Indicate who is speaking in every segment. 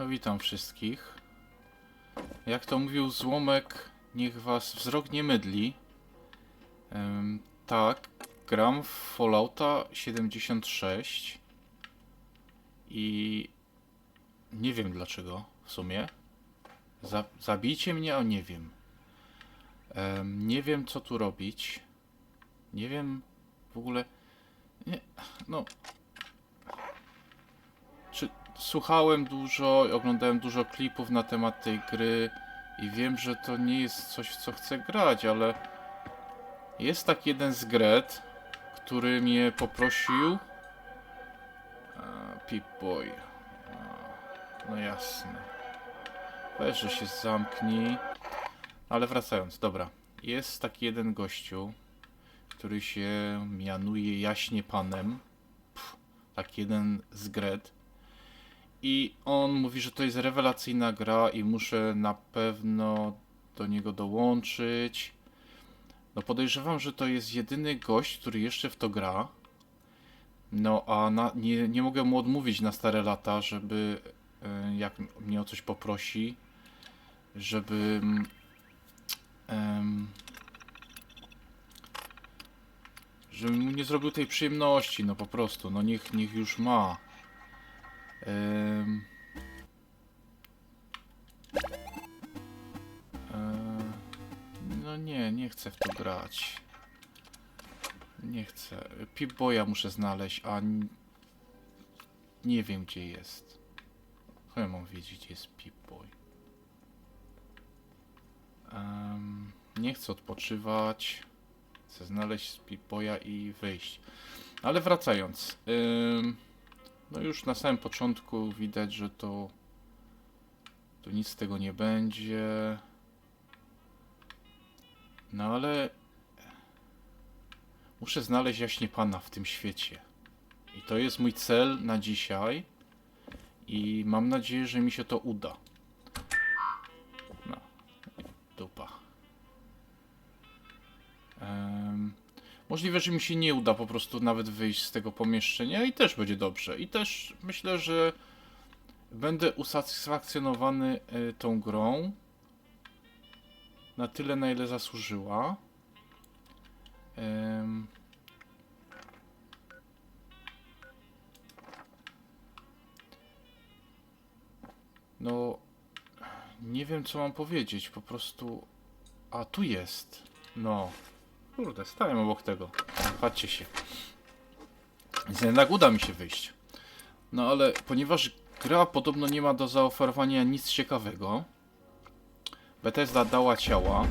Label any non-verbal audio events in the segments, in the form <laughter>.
Speaker 1: No witam wszystkich. Jak to mówił Złomek, niech was wzrok nie mydli. Em, tak, gram w Fallouta 76 i nie wiem dlaczego w sumie. Za, zabijcie mnie, a nie wiem. Em, nie wiem co tu robić. Nie wiem w ogóle. Nie, no. Słuchałem dużo i oglądałem dużo klipów na temat tej gry i wiem, że to nie jest coś, w co chcę grać, ale jest tak jeden z Gret, który mnie poprosił. A, Pip-Boy. A, No jasne. Weź, że się zamknij. Ale wracając, dobra. Jest taki jeden gościu, który się mianuje jaśnie panem. Pff, tak jeden z Gret. I on mówi, że to jest rewelacyjna gra i muszę na pewno do niego dołączyć. No podejrzewam, że to jest jedyny gość, który jeszcze w to gra. No a na, nie, nie mogę mu odmówić na stare lata, żeby e, jak mnie o coś poprosi, żebym em, żebym mu nie zrobił tej przyjemności, no po prostu, no niech, niech już ma. E, no nie, nie chcę w to grać. Nie chcę. Pip-Boya muszę znaleźć, a nie wiem gdzie jest. Chyba mam wiedzieć gdzie jest Pip-Boy. Em, nie chcę odpoczywać. Chcę znaleźć Pip-Boya i wyjść. Ale wracając. Ym, no już na samym początku widać, że to, to nic z tego nie będzie. No ale muszę znaleźć jaśnie pana w tym świecie. I to jest mój cel na dzisiaj. I mam nadzieję, że mi się to uda. Możliwe, że mi się nie uda po prostu nawet wyjść z tego pomieszczenia i też będzie dobrze. I też myślę, że będę usatysfakcjonowany y, tą grą na tyle, na ile zasłużyła. Em, No, nie wiem co mam powiedzieć, po prostu... A, tu jest. No. Kurde, stałem obok tego. Patrzcie się. Więc jednak uda mi się wyjść. No ale ponieważ gra podobno nie ma do zaoferowania nic ciekawego, Bethesda dała ciała,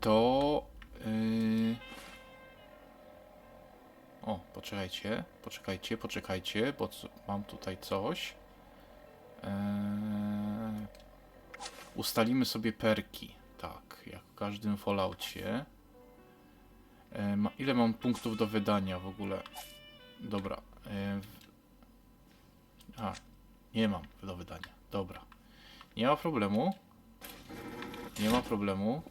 Speaker 1: to... Yy... O, poczekajcie, poczekajcie, poczekajcie, bo co, mam tutaj coś. Eee... Ustalimy sobie perki, tak, jak w każdym Falloutie. E, ma, ile mam punktów do wydania w ogóle? Dobra. E. A, nie mam do wydania. Dobra. Nie ma problemu. Nie ma problemu.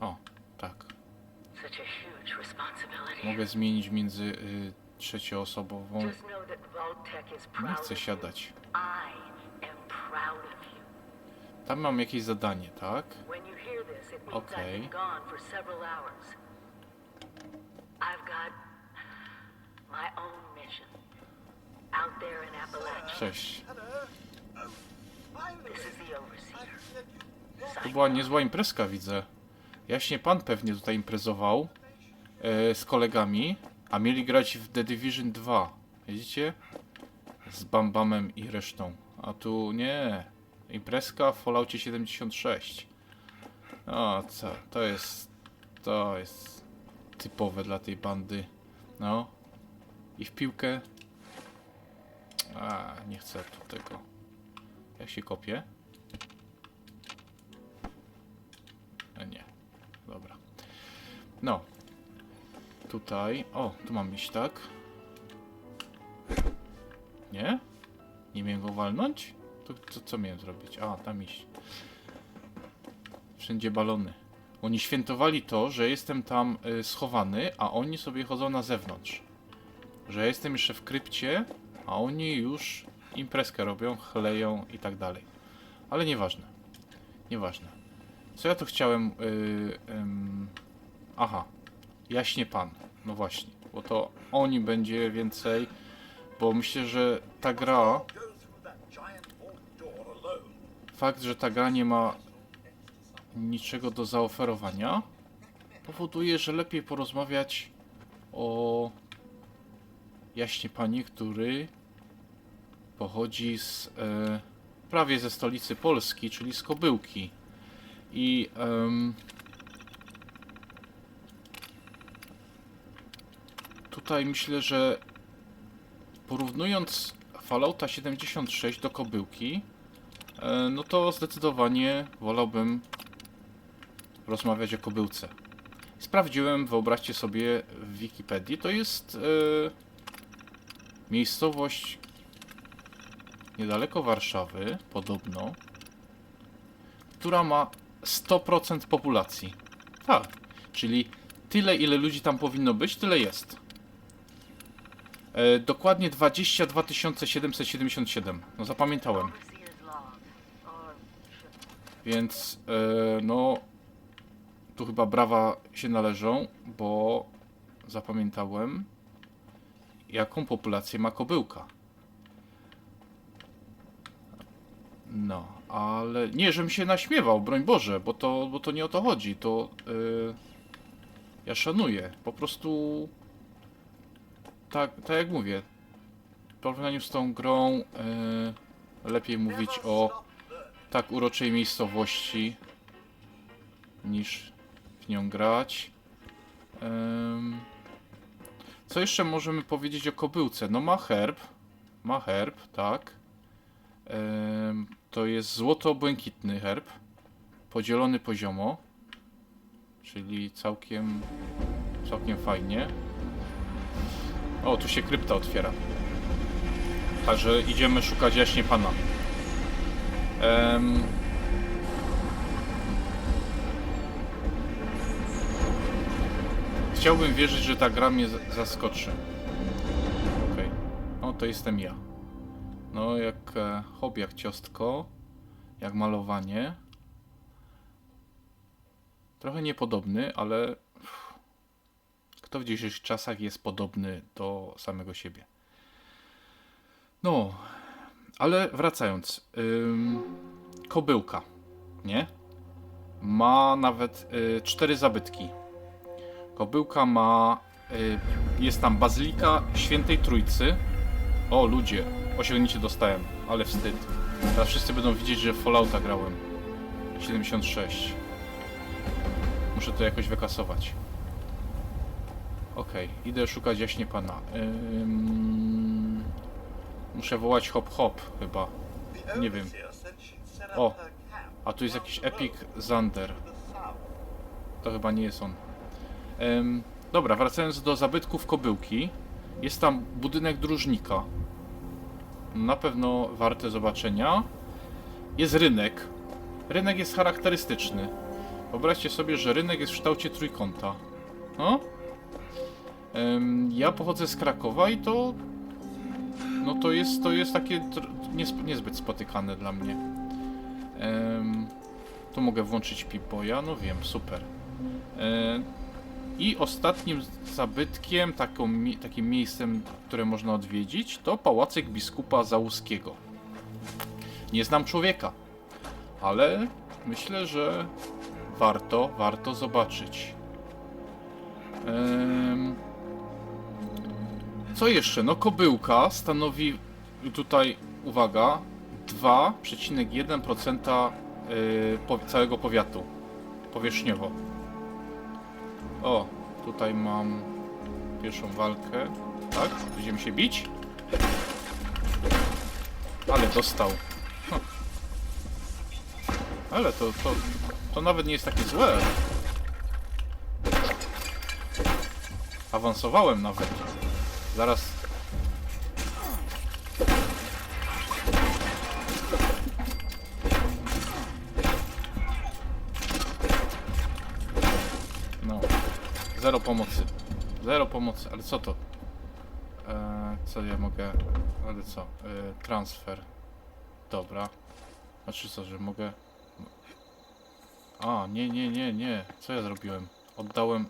Speaker 1: O, tak. Mogę zmienić między y, trzecioosobową. Nie chcę siadać. Tam mam jakieś zadanie, tak?
Speaker 2: Means
Speaker 1: Okay. Cześć. To była niezła imprezka, widzę. Jaśnie pan pewnie tutaj imprezował e, z kolegami, a mieli grać w The Division 2. Widzicie? Z Bambamem i resztą. A tu nie. Imprezka w Falloutie 76. O, co? To jest... To jest typowe dla tej bandy. No. I w piłkę. A, nie chcę tu tego. Jak się kopie? A nie. Dobra. No. Tutaj. O, tu mam iść, tak? Nie? Nie miałem go walnąć? To, to co miałem zrobić? A, tam iść. Wszędzie balony. Oni świętowali to, że jestem tam y, schowany, a oni sobie chodzą na zewnątrz. że jestem jeszcze w krypcie, a oni już imprezkę robią, chleją i tak dalej. Ale nieważne. Nieważne. Co ja tu chciałem... Yy, ym, aha. Jaśnie Pan. No właśnie. Bo to o nim będzie więcej. Bo myślę, że ta gra... Fakt, że ta gra nie ma niczego do zaoferowania, powoduje, że lepiej porozmawiać o jaśnie panie, który pochodzi z e, prawie ze stolicy Polski, czyli z Kobyłki. I em, tutaj myślę, że porównując Fallouta 76 do Kobyłki, no to zdecydowanie wolałbym rozmawiać o Kobyłce. Sprawdziłem, wyobraźcie sobie w Wikipedii, to jest e, miejscowość niedaleko Warszawy, podobno, która ma 100% populacji. Tak, czyli tyle, ile ludzi tam powinno być, tyle jest. E, dokładnie 22 777. No zapamiętałem. Więc e, no tu chyba brawa się należą, bo zapamiętałem jaką populację ma kobyłka. No, ale nie, żebym się naśmiewał, broń Boże, bo to, bo to nie o to chodzi. To y, ja szanuję. Po prostu tak, tak jak mówię, w porównaniu z tą grą y, lepiej mówić o tak uroczej miejscowości niż w nią grać. Co jeszcze możemy powiedzieć o kobyłce? No ma herb. Ma herb, tak. To jest złoto-błękitny herb. Podzielony poziomo. Czyli całkiem, całkiem fajnie. O, tu się krypta otwiera. Także idziemy szukać jaśnie pana. Em, Chciałbym wierzyć, że ta gra mnie zaskoczy. Okej. No to jestem ja. No jak e, hobby, jak ciostko, jak malowanie. Trochę niepodobny, ale kto w dzisiejszych czasach jest podobny do samego siebie. No, ale wracając. Ym, kobyłka, nie? Ma nawet y, cztery zabytki. Kobyłka ma. Y, jest tam bazylika świętej trójcy. O, ludzie, osiągnięcie dostałem, ale wstyd. Teraz wszyscy będą widzieć, że w Fallouta grałem. 76. Muszę to jakoś wykasować. Okej, idę szukać jaśnie pana. Ym, muszę wołać hop hop chyba. Nie wiem. O, a tu jest jakiś Epic Zander. To chyba nie jest on. Dobra, wracając do zabytków Kobyłki. Jest tam budynek dróżnika. Na pewno warte zobaczenia. Jest rynek. Rynek jest charakterystyczny. Wyobraźcie sobie, że rynek jest w kształcie trójkąta. No? Ja pochodzę z Krakowa i to... No to jest, to jest takie niezbyt spotykane dla mnie. Tu mogę włączyć Pipoja, no wiem, super. I ostatnim zabytkiem, taką, takim miejscem, które można odwiedzić, to pałacyk biskupa Załuskiego. Nie znam człowieka, ale myślę, że warto, warto zobaczyć. Em, co jeszcze? No kobyłka stanowi tutaj, uwaga, 2,1% y, całego powiatu powierzchniowo. O, tutaj mam pierwszą walkę. Tak? Będziemy się bić? Ale dostał. <laughs> Ale to, to, to nawet nie jest takie złe. Awansowałem nawet. Zaraz. No. Zero pomocy. Zero pomocy, ale co to? Eee, co ja mogę... Ale co? E, transfer. Dobra. Znaczy co, że mogę... A, nie, nie, nie, nie. Co ja zrobiłem? Oddałem...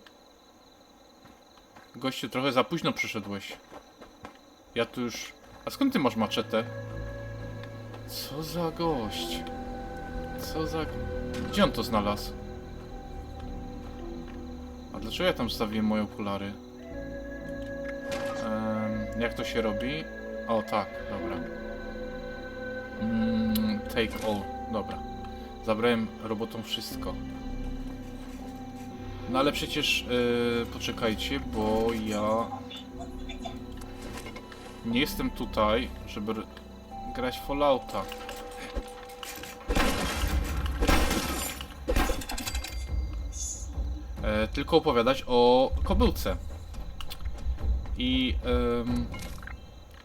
Speaker 1: Gościu, trochę za późno przyszedłeś. Ja tu już... A skąd ty masz maczetę? Co za gość? Co za... Gdzie on to znalazł? A dlaczego ja tam zostawiłem moje okulary? Em, jak to się robi? O, tak, dobra. Mm, take all, dobra. Zabrałem robotom wszystko. No ale przecież, yy, poczekajcie, bo ja nie jestem tutaj, żeby grać Fallouta. E, tylko opowiadać o kobyłce. I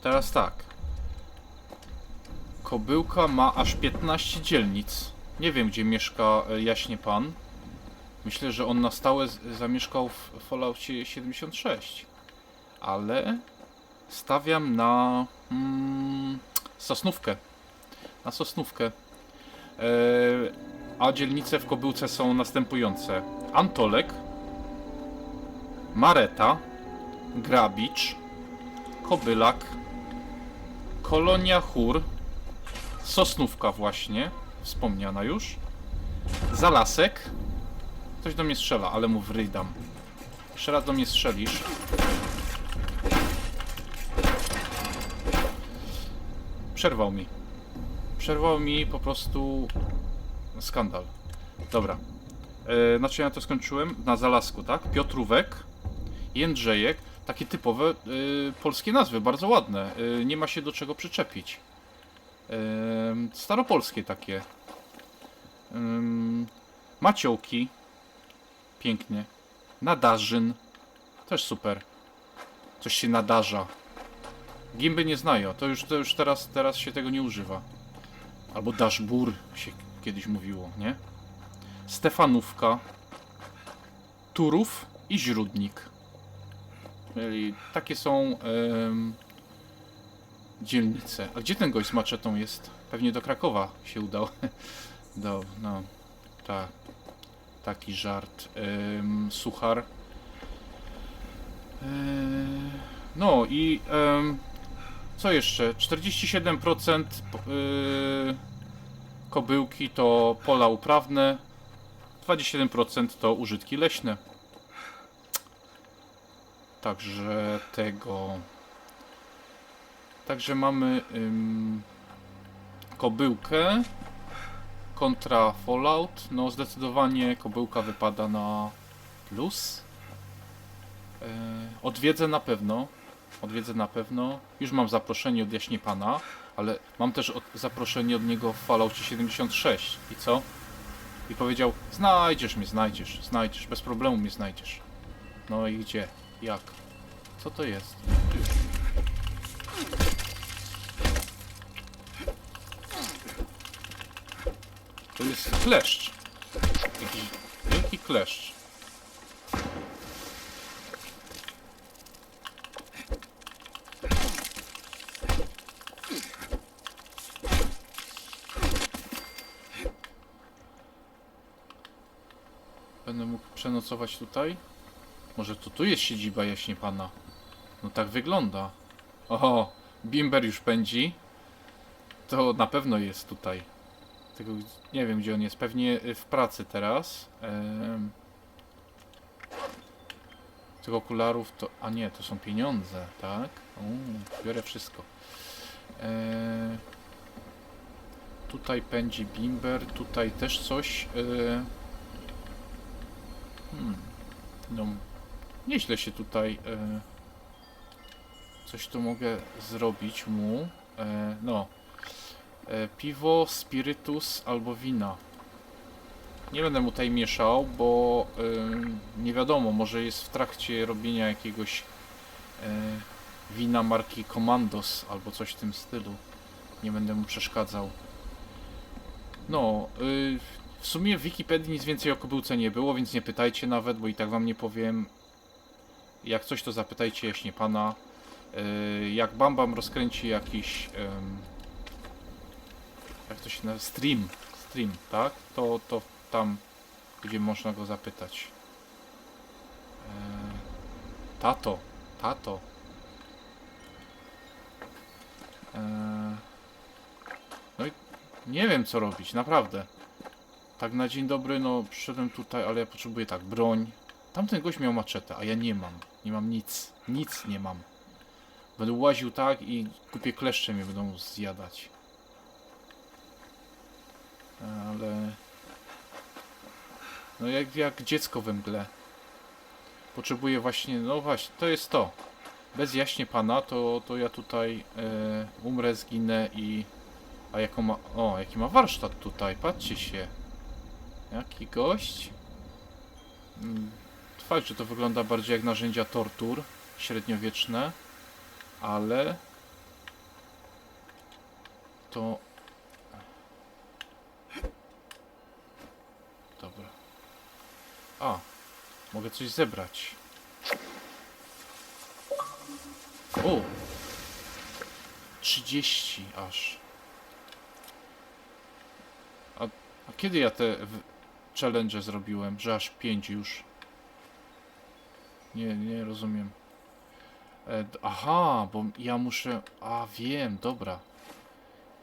Speaker 1: teraz tak. Kobyłka ma aż 15 dzielnic. Nie wiem, gdzie mieszka e, jaśnie pan. Myślę, że on na stałe zamieszkał w Falloutie 76. Ale stawiam na mm, Sosnówkę. Na Sosnówkę. E, a dzielnice w Kobyłce są następujące. Antolek, Mareta, Grabicz, Kobylak, Kolonia Chór, Sosnówka właśnie, wspomniana już, Zalasek, ktoś do mnie strzela, ale mu wrydam. Jeszcze raz do mnie strzelisz. Przerwał mi. Przerwał mi po prostu skandal. Dobra. Na czym ja to skończyłem? Na Zalasku, tak? Piotrówek, Jędrzejek. Takie typowe e, polskie nazwy, bardzo ładne. E, nie ma się do czego przyczepić. E, staropolskie takie. Ym, Maciołki. Pięknie. Nadarzyn. Też super. Coś się nadarza. Gimby nie znają. To już, to już teraz, teraz się tego nie używa. Albo daszbur się kiedyś mówiło, nie? Stefanówka. Turów i Źródnik. Czyli takie są dzielnice. A gdzie ten gość z maczetą jest? Pewnie do Krakowa się udał. <laughs> do, no, tak. Taki żart. Em, suchar. E, no i em, co jeszcze? 47% p- y, kobyłki to pola uprawne, 27% to użytki leśne. Także tego. Także mamy ym, kobyłkę kontra Fallout. No zdecydowanie kobyłka wypada na plus. Yy, odwiedzę na pewno. Odwiedzę na pewno. Już mam zaproszenie od Jaśnie Pana, ale mam też od, zaproszenie od niego w Falloutie 76. I co? I powiedział, znajdziesz mnie, znajdziesz, znajdziesz, bez problemu mnie znajdziesz. No i gdzie? Jak? Co to jest? To jest kleszcz. Jakiś wielki kleszcz. Będę mógł przenocować tutaj? Może to tu jest siedziba jaśnie pana? No tak wygląda. Oho, Bimber już pędzi. To na pewno jest tutaj. Nie wiem gdzie on jest. Pewnie y, w pracy teraz. Tych okularów to... A nie, to są pieniądze, tak? U, biorę wszystko. E, Tutaj pędzi Bimber, tutaj też coś. e, Hmm. No, nieźle się tutaj. E, coś tu mogę zrobić mu. E, no. E, piwo, spirytus albo wina. Nie będę mu tutaj mieszał, bo e, nie wiadomo, może jest w trakcie robienia jakiegoś e, wina marki Commandos albo coś w tym stylu. Nie będę mu przeszkadzał. No, y, w sumie w Wikipedii nic więcej o kobyłce nie było, więc nie pytajcie nawet, bo i tak wam nie powiem. Jak coś to zapytajcie jaśnie pana. Yy, jak Bam Bam rozkręci jakiś... jak to się nazywa? Stream. Stream, tak? To, to tam będzie można go zapytać. Yy, tato, tato. Yy, no i nie wiem co robić, naprawdę. Tak na dzień dobry, no przyszedłem tutaj, ale ja potrzebuję tak, broń. Tamten gość miał maczetę, a ja nie mam. Nie mam nic. Nic nie mam. Będę łaził tak i kupię kleszcze mnie będą zjadać. Ale... No jak, jak dziecko we mgle. Potrzebuję właśnie, no właśnie, to jest to. Bez jaśnie pana, to, to ja tutaj e, umrę, zginę i... A jaką ma... O, jaki ma warsztat tutaj, patrzcie się. Jaki gość? Mm, Fakt, że to wygląda bardziej jak narzędzia tortur średniowieczne, ale to. Dobra. A, mogę coś zebrać. O! 30 aż. A, a kiedy ja te challenge zrobiłem, że aż 5 już? Nie, nie rozumiem. E, aha, bo ja muszę... A, wiem, dobra.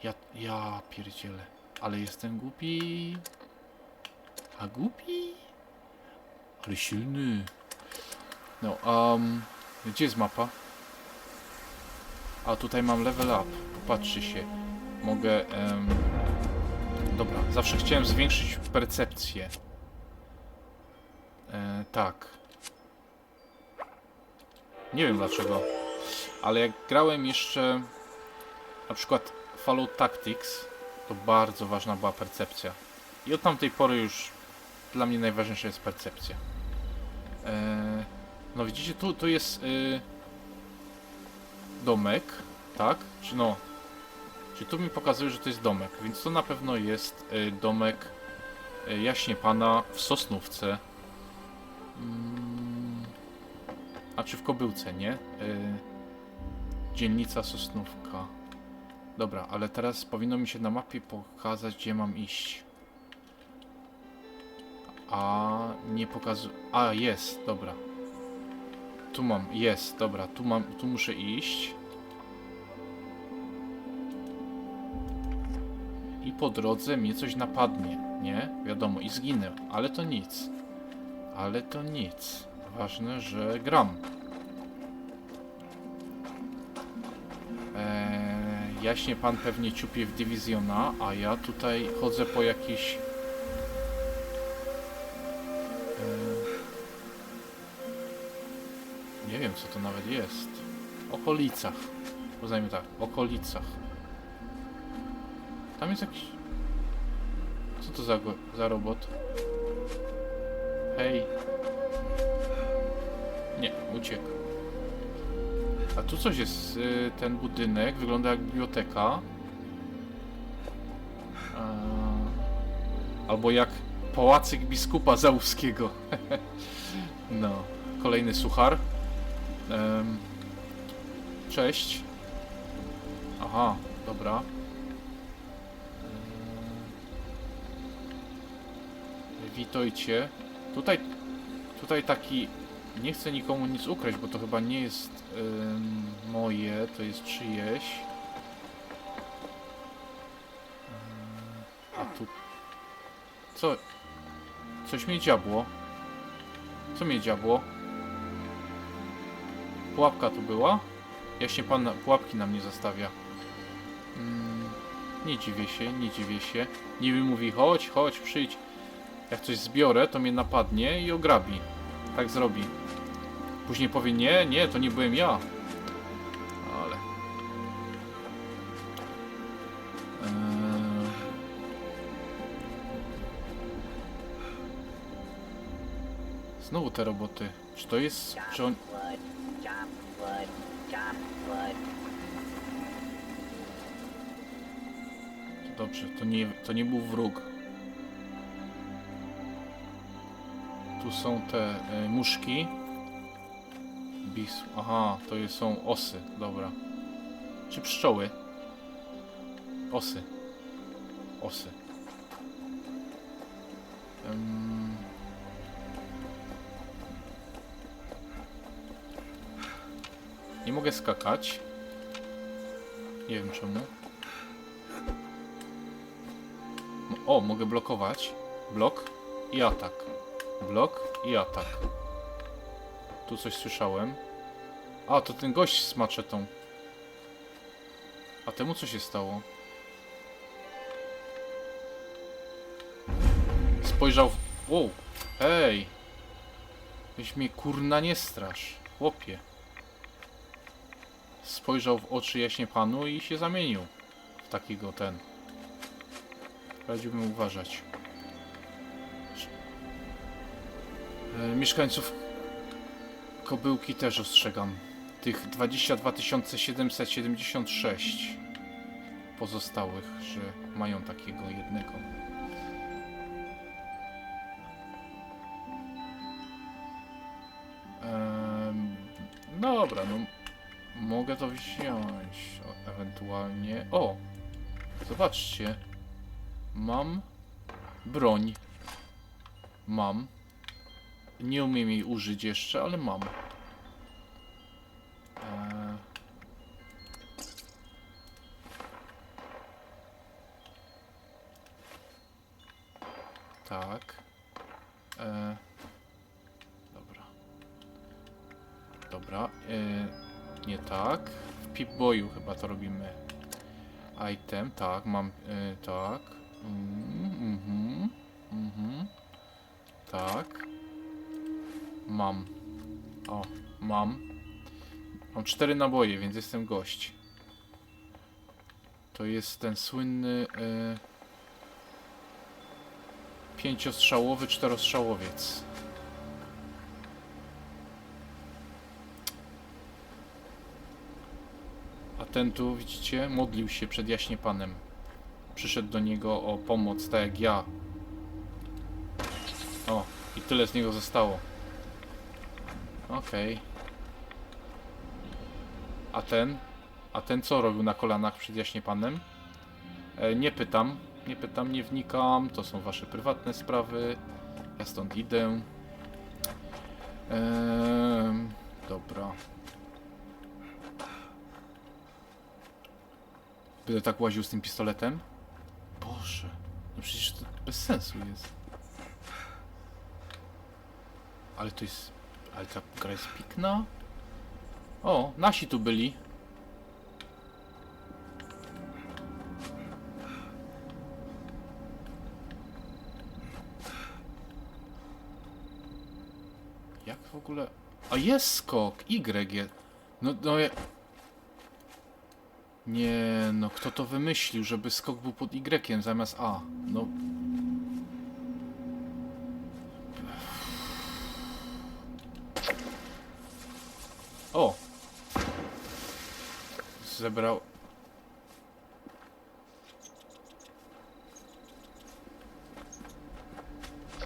Speaker 1: Ja, ja pierdzielę. Ale jestem głupi. A głupi? Silny. No, um, gdzie jest mapa? A tutaj mam level up. Popatrzcie się. Mogę... em, dobra, zawsze chciałem zwiększyć percepcję. E, tak. Nie wiem dlaczego, ale jak grałem jeszcze na przykład Fallout Tactics, to bardzo ważna była percepcja. I od tamtej pory już dla mnie najważniejsza jest percepcja. Eee, no widzicie, tu, tu jest y, domek, tak? Czy no, czy tu mi pokazuje, że to jest domek, więc to na pewno jest y, domek jaśnie pana w Sosnówce. Mm, a czy w Kobyłce, nie? Dzielnica Sosnówka. Dobra, ale teraz powinno mi się na mapie pokazać, gdzie mam iść. A nie pokazuje. A jest, dobra. Tu mam, jest, dobra, tu mam, tu muszę iść. I po drodze mnie coś napadnie, nie? Wiadomo, i zginę, ale to nic. Ale to nic. Ważne, że gram. Eee, jaśnie pan pewnie ciupie w Divisiona, a ja tutaj chodzę po jakiś... jest. Okolicach. Uznajmy tak, okolicach. Tam jest jakiś... Co to za, za robot? Hej. Nie, uciekł. A tu coś jest, y, ten budynek wygląda jak biblioteka. Albo jak pałacyk biskupa Załuskiego. <laughs> no, kolejny suchar. Cześć. Aha, dobra. Witajcie. Tutaj, tutaj taki nie chcę nikomu nic ukraść, bo to chyba nie jest moje, to jest czyjeś. A tu... Co? Coś mnie dziabło. Co mnie dziabło? Pułapka tu była? Jaśnie pan pułapki na mnie zostawia. Ym, nie dziwię się, nie dziwię się. Niby mówi, chodź, chodź, przyjdź. Jak coś zbiorę, to mnie napadnie i ograbi. Tak zrobi. Później powie, nie, nie, to nie byłem ja. Ale... Eee... Znowu te roboty. Czy to jest... Czy on... Dobrze, to nie, to nie był wróg. Tu są te e, muszki. Bis. Aha, to są osy, dobra. Czy pszczoły? Osy. Osy. Nie mogę skakać. Nie wiem czemu. O, mogę blokować. Blok i atak. Blok i atak. Tu coś słyszałem. A, to ten gość z maczetą. A temu co się stało? Spojrzał. Wow, hej! Weź mnie kurna nie strasz, chłopie. Spojrzał w oczy jaśnie panu i się zamienił w takiego ten. Radziłbym uważać. E, mieszkańców Kobyłki też ostrzegam. Tych 22 776 pozostałych, że mają takiego jednego. Em, dobra, no mogę to wziąć ewentualnie. O! Zobaczcie. Mam broń. Mam. Nie umiem jej użyć jeszcze, ale mam. To robimy. Item, tak, mam, e, tak. Mhm, mhm, mhm. Tak. Mam. O, mam. Mam cztery naboje, więc jestem gość. To jest ten słynny e, pięciostrzałowy czterostrzałowiec. Ten tu, widzicie, modlił się przed jaśnie panem. Przyszedł do niego o pomoc, tak jak ja. O, i tyle z niego zostało. Okej. A ten? A ten co robił na kolanach przed jaśnie panem? E, nie pytam, nie pytam, nie wnikam. To są wasze prywatne sprawy. Ja stąd idę. Ehm, dobra. Będę tak łaził z tym pistoletem? Boże, no przecież to bez sensu jest. Ale to jest... Ale ta gra jest pikna? O, nasi tu byli. Jak w ogóle... A jest skok! Y. No, no. Nie, no kto to wymyślił, żeby skok był pod Y zamiast A? No... O! Zebrał...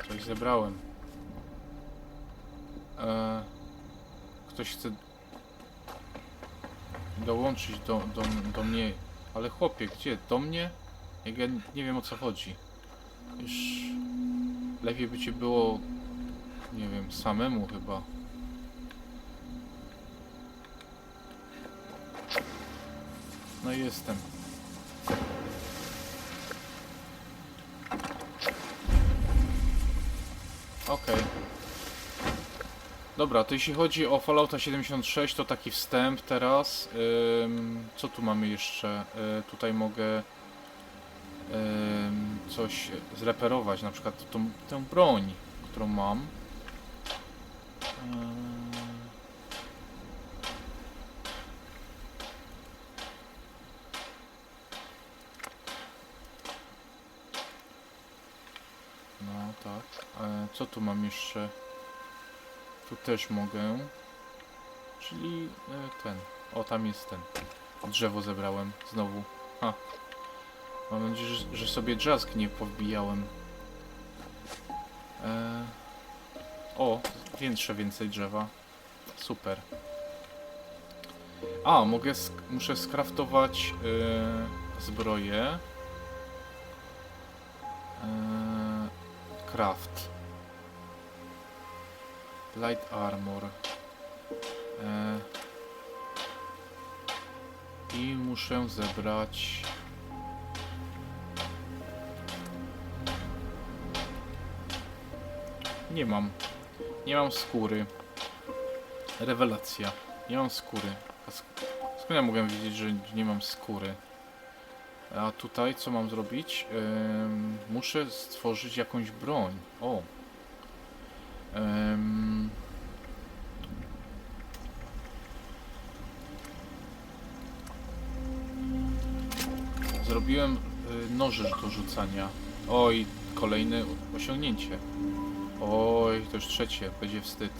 Speaker 1: Coś zebrałem. E... Ktoś chce dołączyć do, do, do mnie. Ale chłopie, gdzie? Do mnie? Jak ja nie wiem o co chodzi. Już lepiej by ci było, nie wiem, samemu chyba. No jestem. Okej. Dobra, to jeśli chodzi o Fallouta 76, to taki wstęp teraz. Co tu mamy jeszcze? Y, tutaj mogę coś zreperować, na przykład tą, tę broń, którą mam. No tak. E, co tu mam jeszcze? Tu też mogę. Czyli e, ten. O, tam jest ten. Drzewo zebrałem znowu. Ha. Mam nadzieję, że, że sobie drzask nie powbijałem. E... O, większe więcej drzewa. Super. A, mogę, sk- muszę skraftować yy, zbroję. Yy, craft. Light armor. Yy, I muszę zebrać... Nie mam. Nie mam skóry. Rewelacja. Nie mam skóry. Skąd ja mogłem wiedzieć, że nie mam skóry? A tutaj co mam zrobić? Muszę stworzyć jakąś broń. O. Ym, zrobiłem y, noże do rzucania. Oj, kolejne osiągnięcie. Oj, to już trzecie, będzie wstyd.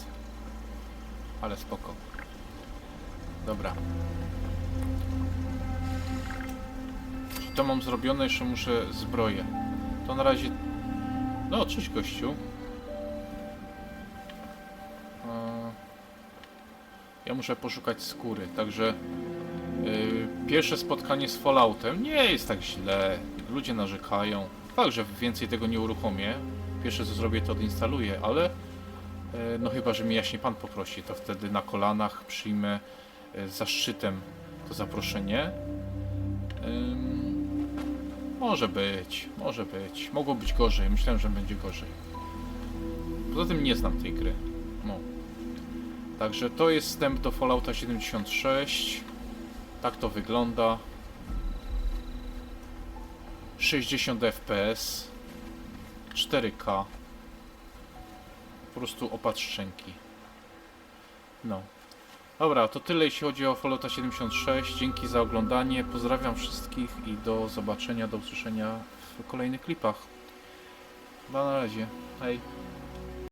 Speaker 1: Ale spoko. Dobra. To mam zrobione, jeszcze muszę zbroję. To na razie... No, cześć gościu. E, Ja muszę poszukać skóry, także... yy, Pierwsze spotkanie z Falloutem nie jest tak źle. Ludzie narzekają. Fakt, że więcej tego nie uruchomię. Pierwsze co zrobię to odinstaluję, ale... e, No chyba, że mi jaśnie pan poprosi, to wtedy na kolanach przyjmę e, z zaszczytem to zaproszenie. Może być, może być. Mogło być gorzej. Myślałem, że będzie gorzej. Poza tym nie znam tej gry. No. Także to jest wstęp do Fallouta 76. Tak to wygląda. 60 FPS. 4K. Po prostu opad szczęki. No. Dobra, to tyle jeśli chodzi o Fallouta 76. Dzięki za oglądanie. Pozdrawiam wszystkich i do zobaczenia, do usłyszenia w kolejnych klipach. Na razie. Hej.